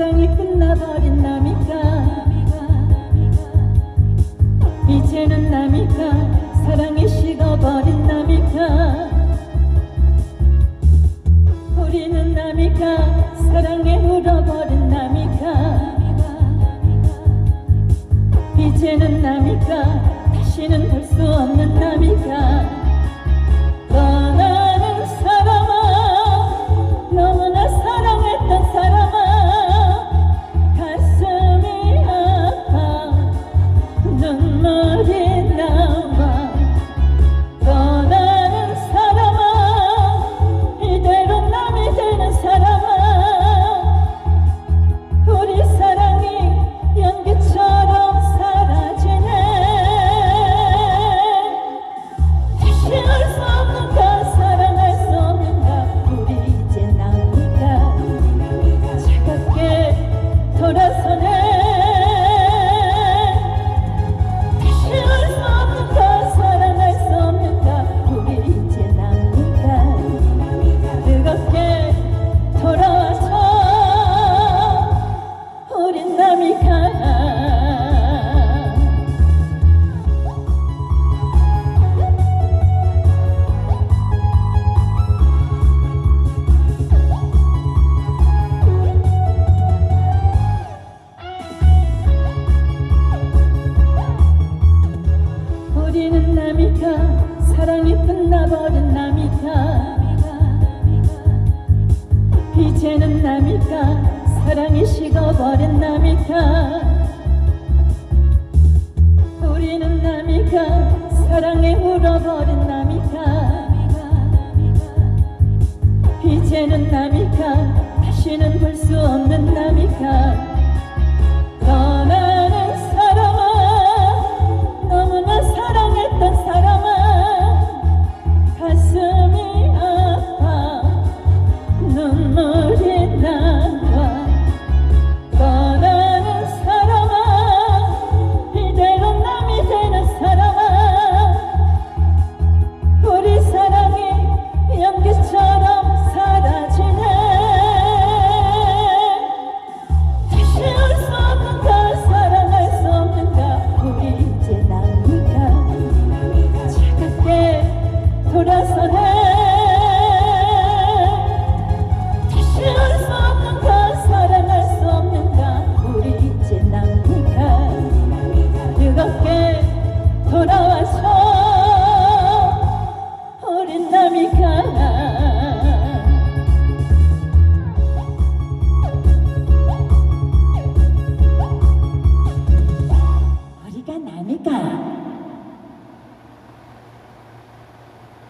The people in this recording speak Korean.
사랑이 끝나버린 남이가. 이제는 남이가 사랑이 식어버린 남이가. 우리는 남이가 사랑에 울어버린 남이가. 이제는 남이가 다시는 볼 수 없는 남이가. 흘러버린 남이다 이제는 남이가 사랑이 식어버린 남이다